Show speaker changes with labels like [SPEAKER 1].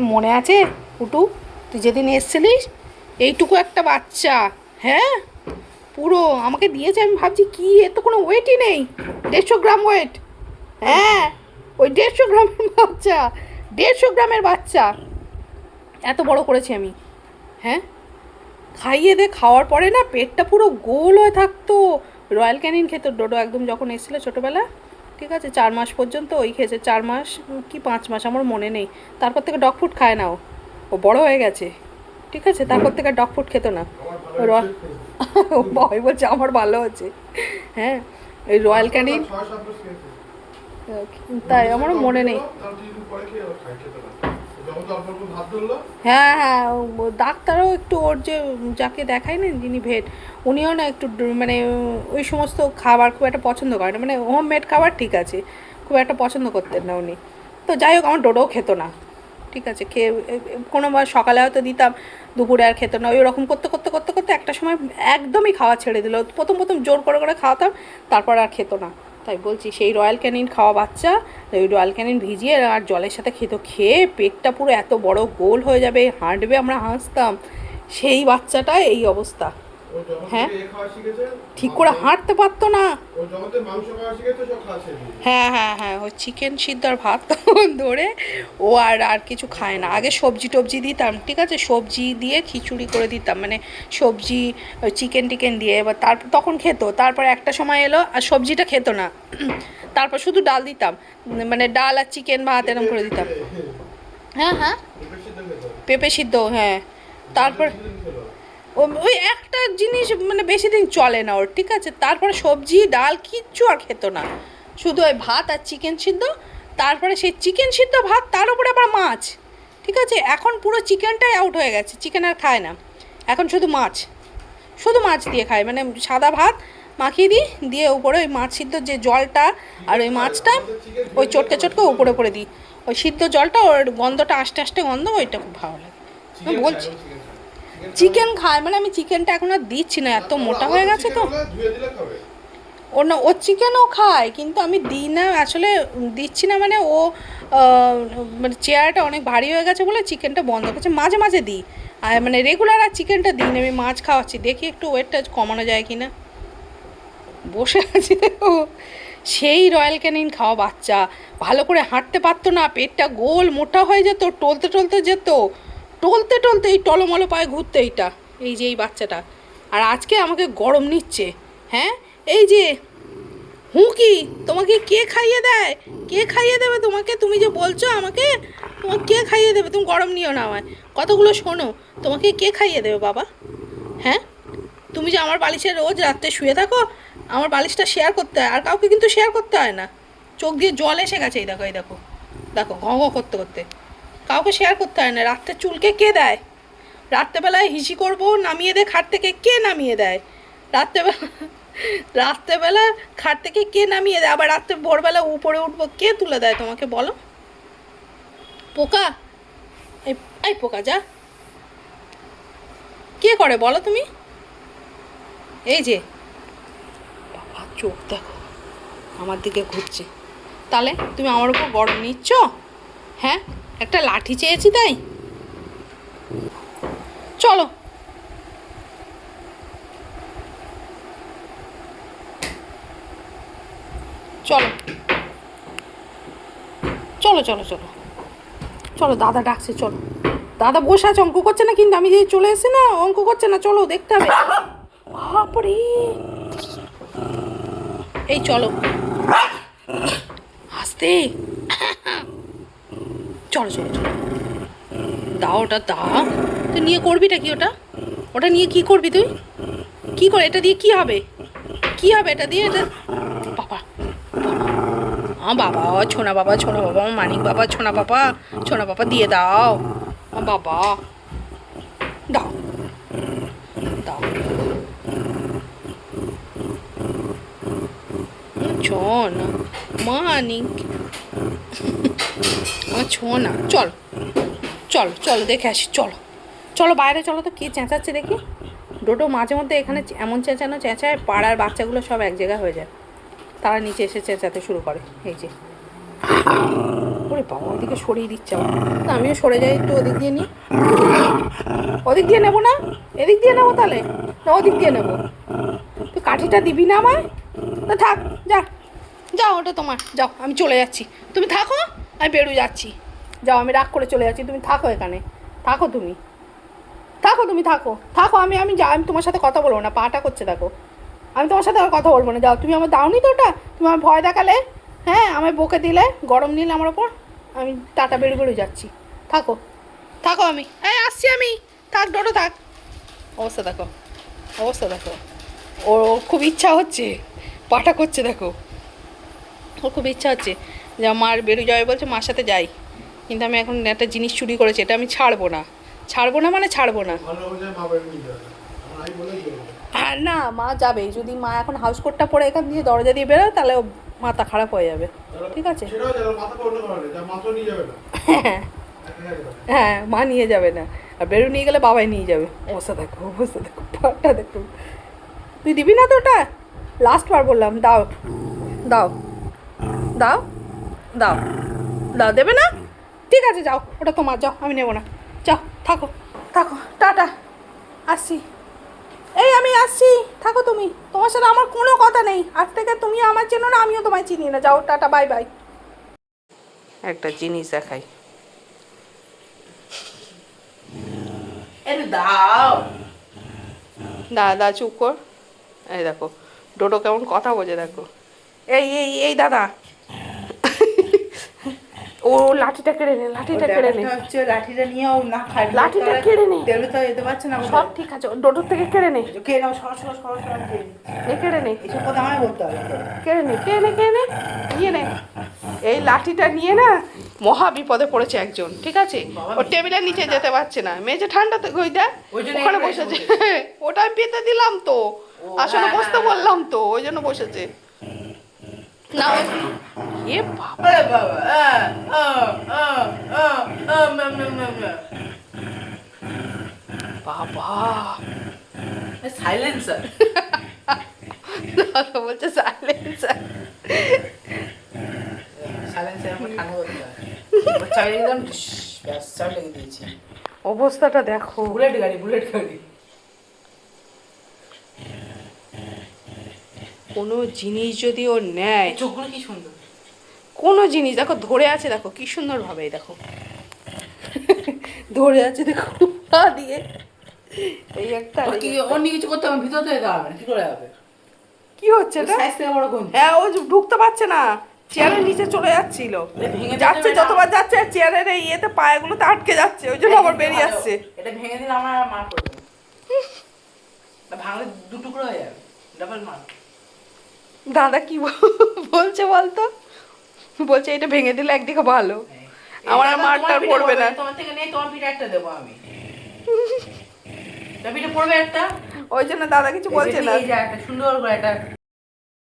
[SPEAKER 1] মনে আছে? পুটু, তুই যেদিন এসছিলিস, এইটুকু একটা বাচ্চা হ্যাঁ? পুরো আমাকে দিয়েছে, আমি ভাবছি কি, এর তো কোনো ওয়েটই নেই। দেড়শো গ্রাম ওয়েট হ্যাঁ? ওই দেড়শো গ্রামের বাচ্চা, দেড়শো গ্রামের বাচ্চা। এত বড় করেছি আমি হ্যাঁ? খাইয়ে দে, খাওয়ার পরে না পেটটা পুরো গোল হয়ে থাকতো। রয়্যাল ক্যানিন খেত, ডোডো একদম যখন এসেছিল ছোটোবেলা ঠিক আছে চার মাস পর্যন্ত ওই খেয়েছে চার মাস কি পাঁচ মাস আমার মনে নেই। তারপর থেকে ডগ ফুড খায় না ও। ও বড় হয়ে গেছে। ঠিক আছে তারপর থেকে ডগ ফুড খেত না। ভয় বলছে আমার ভালো আছে হ্যাঁ ওই রয়্যাল ক্যানিন। তাই আমারও মনে নেই। হ্যাঁ হ্যাঁ ডাক্তারও একটু ওর যে যাকে দেখায় না, যিনি ভেট উনিও না একটু মানে ওই সমস্ত খাবার খুব একটা পছন্দ করে না মানে হোম মেড খাবার ঠিক আছে, খুব একটা পছন্দ করতেন না উনি। তো যাই হোক, আমার ডোডোও খেত না, ঠিক আছে, খেয়ে এ- এ- কোনো বার সকালে হয়তো দিতাম, দুপুরে আর খেত না, ওই রকম করতে করতে করতে করতে একটা সময় একদমই খাওয়া ছেড়ে দিল। প্রথম প্রথম জোর করে করে খাওয়াতাম, তারপর আর খেত না। তাই বলছি, সেই রয়্যাল ক্যানিন খাওয়া বাচ্চা ওই রয়্যাল ক্যানিন ভিজিয়ে আর জলের সাথে খেতো খেয়ে পেটটা পুরো এত বড় গোল হয়ে যাবে, হাঁটবে আমরা হাসতাম। সেই বাচ্চাটা এই অবস্থা। হ্যাঁ। ঠিক করে হাঁটতে পারতো না। হ্যাঁ হ্যাঁ হ্যাঁ ওই চিকেন সিদ্ধ আর ভাত ধরে ও আর আর কিছু খায় না। আগে সবজি টবজি দিতাম ঠিক আছে? সবজি দিয়ে খিচুড়ি করে দিতাম মানে সবজি চিকেন টিকেন দিয়ে। এবার তারপর তখন খেত তারপর একটা সময় এলো আর সবজিটা খেত না। তারপর শুধু ডাল দিতাম মানে ডাল আর চিকেন ভাত এরকম করে দিতাম। হ্যাঁ হ্যাঁ।
[SPEAKER 2] পেঁপে সিদ্ধ
[SPEAKER 1] হ্যাঁ। তারপর ওই একটা জিনিস মানে বেশি দিন চলে না ওর ঠিক আছে? তারপরে সবজি ডাল কিচ্ছু আর খেত না। শুধু ওই ভাত আর চিকেন সিদ্ধ তারপরে সেই চিকেন সিদ্ধ ভাত তার উপরে আবার মাছ ঠিক আছে? এখন পুরো চিকেনটাই আউট হয়ে গেছে চিকেন আর খায় না। এখন শুধু মাছ শুধু মাছ দিয়ে খায় মানে সাদা ভাত মাখিয়ে দিই দিয়ে উপরে ওই মাছ সিদ্ধ যে জলটা আর ওই মাছটা ওই চটকে চটকে উপরে উপরে দিই। ওই সিদ্ধ জলটা ওর গন্ধটা আস্তে আস্তে গন্ধ ওইটা খুব ভালো লাগে। বলছি।
[SPEAKER 2] চিকেন খায়।
[SPEAKER 1] মানে আমি চিকেনটা এখন আর দিচ্ছি না, এত মোটা হয়ে গেছে তো। ও না, ও চিকেনও খায়, কিন্তু আমি দিই না, আসলে দিচ্ছি না মানে ও মানে চেয়ারটা অনেক ভারী হয়ে গেছে বলে চিকেনটা বন্ধ করছে, মাঝে মাঝে দিই আর মানে রেগুলার আর চিকেনটা দিই না, আমি মাছ খাওয়াচ্ছি, দেখি একটু ওয়েটটা কমানো যায় কি না বসে আছে ও সেই রয়্যাল ক্যানিন খাওয়া বাচ্চা, ভালো করে হাঁটতে পারতো না, পেটটা গোল মোটা হয়ে যেত, টলতে টলতে যেত টলতে টলতে এই টলমলো পায়ে ঘুরতে এইটা, এই যে এই বাচ্চাটা। আর আজকে আমাকে গরম নিচ্ছে হ্যাঁ? এই যে হুঁকি তোমাকে কে খাইয়ে দেয়? কে খাইয়ে দেবে তোমাকে? তুমি যে বলছো আমাকে, তোমাকে কে খাইয়ে দেবে? তুমি গরম নিও না আমায়। কতগুলো শোনো, তোমাকে কে খাইয়ে দেবে বাবা? হ্যাঁ? তুমি যে আমার বালিশে রোজ রাত্রে শুয়ে থাকো, আমার বালিশটা শেয়ার করতে হয়, আর কাউকে কিন্তু শেয়ার করতে হয় না। চোখ দিয়ে জল এসে গেছে, এই দেখো এই দেখো। দেখো ঘ করতে করতে। কাউকে শেয়ার করতে হয় না। রাত্রে চুলকে কে দেয়? রাত্রেবেলায় হিসি করব, নামিয়ে দেয় খাট থেকে কে নামিয়ে দেয়? রাত্রেবেলা রাত্রেবেলা খাট থেকে কে নামিয়ে দেয়? আবার রাত্রে ভোরবেলা উপরে উঠবো, কে তুলে দেয় তোমাকে বলো? পোকা? এই পোকা যা। কে করে বলো তুমি? এই যে। বাবা, চোখ দেখো। আমার দিকে ঘুরছে। তাহলে তুমি আমার উপর গরম নিচ্ছ? হ্যাঁ? একটা লাঠি চেয়েছি তাই? চলো। চলো। চলো চলো চলো। চলো, দাদা ডাকছে, চলো। দাদা বসে আছে, অঙ্ক করছে না কিন্তু? আমি যে চলে এসে না, অঙ্ক করছে না, চলো, দেখতে হবে। বাপরে! এই চলো। আস্তে। চলো চলো চলো। দাও ওটা দাও তুই নিয়ে করবিটা কি ওটা? ওটা নিয়ে কি করবি তুই? কি করে? এটা দিয়ে কি হবে? কি হবে এটা দিয়ে? এটা বাবা। বাবা, ছোনা বাবা ছোনা বাবা মানিক বাবা, ছোনা বাবা ছোনা বাবা, দিয়ে দাও। বাবা। দাও। দাও। মানিক। আমার ছোনা চল। চল, চলো, দেখে আসি, চলো। চলো বাইরে, চলো তো কে চেঁচাচ্ছে দেখি। ডোটো মাঝে মধ্যে এখানে এমন চেঁচানো চেঁচায়, পাড়ার বাচ্চাগুলো সব এক জায়গায় হয়ে যায়। তারা নিচে এসে চেঁচাতে শুরু করে, এই যে। ওরে বাবা ওদিকে সরিয়ে দিচ্ছে আমিও সরে যাই একটু ওদিক দিয়ে নিই। ওদিক দিয়ে নেব না? এদিক দিয়ে নেব তাহলে? না, ওদিক দিয়ে নেব। তুই কাঠিটা দিবি না আমায়? তা থাক, যা। যাও ওটা তোমার, যাও, আমি চলে যাচ্ছি। তুমি থাকো, আমি বেরু যাচ্ছি। যাও, আমি রাগ করে চলে যাচ্ছি, তুমি থাকো এখানে। থাকো তুমি। থাকো তুমি, থাকো। থাকো, আমি আমি যা, আমি তোমার সাথে কথা বলব না, পাটা করছে, দেখো। আমি তোমার সাথে আর কথা বলব না। যাও, তুমি আমার দাওনি তো ওটা? তুমি আমার ভয় দেখালে? হ্যাঁ আমায় বকে দিলে, গরম নিলে আমার ওপর, আমি টাটা বেরু বেরু যাচ্ছি। থাকো। থাকো আমি। এই, আসছি আমি। থাক ডোটো থাক। অবস্থা দেখো। অবস্থা দেখো। ওর খুব ইচ্ছা হচ্ছে। পাটা করছে, দেখো। ওর খুব ইচ্ছা হচ্ছে। যে, মার বেরু যাবে বলছে, মার সাথে যাই। কিন্তু আমি এখন একটা জিনিস চুরি করেছি এটা আমি ছাড়বো না। ছাড়বো না মানে ছাড়বো না।
[SPEAKER 2] ভালো হয়ে
[SPEAKER 1] না মা যাবে। যদি মা এখন হাউস কোটটা পরে এখান দিয়ে দরজা দিয়ে বেরোয় তাহলে মাথা খারাপ হয়ে যাবে। ঠিক আছে? হ্যাঁ। হ্যাঁ মা নিয়ে যাবে না। আর বেরু নিয়ে গেলে বাবাই নিয়ে যাবে। অবস্থা দেখো অবস্থা দেখো পাটা দেখো। তুই দিবি না তো ওটা? লাস্ট বার বললাম দাও। দাও। দাও। দাও। দাও। দেবে না? ঠিক আছে যাও ওটা তোমার যাও আমি নেব না। যাও থাকো থাকো টাটা আসছি। এই আমি আসছি থাকো তুমি। তোমার সাথে আমার কোনো কথা নেই। আজ থেকে তুমি আমার চেনো না আমিও তোমায় চিনি না। যাও টাটা বাই বাই। একটা জিনিস দেখাই।
[SPEAKER 3] দাও।
[SPEAKER 1] দাদা চুপ কর। এই দেখো ডোডো কেমন কথা বোঝে দেখো। এই এই এই দাদা। ও লাঠিটা কেড়ে নে লাঠিটা কেড়ে নে।
[SPEAKER 3] হচ্ছে লাঠিটা নিয়ে ও না খাই
[SPEAKER 1] লাঠিটা কেড়ে নে।
[SPEAKER 3] দেবে তো যেতে পারছে না
[SPEAKER 1] সব ঠিক আছে ডোডোর থেকে কেড়ে নে।
[SPEAKER 3] খেয়ে নাও সর সর সর সর
[SPEAKER 1] নে। কেড়ে নে।
[SPEAKER 3] এসব কথা আমায় বলতে হবে।
[SPEAKER 1] কেড়ে নে কেড়ে নে কেড়ে নে নিয়ে নে। এই লাঠিটা নিয়ে না মহা বিপদে পড়েছে একজন ঠিক আছে? ও টেবিলের নিচে যেতে পারছে না। মেঝে ঠান্ডাতে গই দেয়
[SPEAKER 3] ওই জন্য
[SPEAKER 1] ওখানে বসেছে। ওটা আমি পেতে দিলাম তো। আসলে
[SPEAKER 3] হ্যাঁ,
[SPEAKER 1] বসতে
[SPEAKER 3] হ্যাঁ,
[SPEAKER 1] বললাম তো ওই জন্য বসেছে। না এ বাবা।
[SPEAKER 3] বাবা সাইলেন্সার
[SPEAKER 1] দাদা বলছে সাইলেন্সার
[SPEAKER 3] সাইলেন্সার আমার হয়। দিলাম ব্যাস লেগে দিয়েছি
[SPEAKER 1] অবস্থাটা দেখো।
[SPEAKER 3] বুলেট গাড়ি বুলেট গাড়ি।
[SPEAKER 1] কোনো জিনিস যদি ও নেয়।
[SPEAKER 3] চোখগুলো কি সুন্দর?
[SPEAKER 1] কোনো জিনিস দেখো ধরে আছে দেখো কি সুন্দর ভাবে দেখো। ধরে আছে দেখো পা দিয়ে। এই একটা
[SPEAKER 3] কি অন্য কিছু করতে হবে ভিতর থেকে না কি করে হবে?
[SPEAKER 1] কি হচ্ছে এটা? হ্যাঁ ও ঢুকতে পারছে না। চেয়ারের নিচে চলে যাচ্ছিল।
[SPEAKER 3] ভেঙে
[SPEAKER 1] যাচ্ছে? যতবার যাচ্ছে চেয়ারের এই ইয়েতে পায়েগুলোতে আটকে যাচ্ছে ওই জন্য আবার বেরিয়ে আসছে।
[SPEAKER 3] এটা ভেঙে দিলে আমার মার পড়বে ভাঙলে দু টুকরো হয়ে যাবে ডাবল মার।
[SPEAKER 1] দাদা কি বল- বলছে বলতো? বলছে এটা ভেঙে দিলে একদিকে ভালো। আমার আর মারটা আর পড়বে না।
[SPEAKER 3] তোমার থেকে নেই তোমার পিঠে একটা দেবো আমি। পিঠে পড়বে একটা?
[SPEAKER 1] ওই জন্য দাদা কিছু বলছে না।
[SPEAKER 3] এই যে একটা সুন্দর করে একটা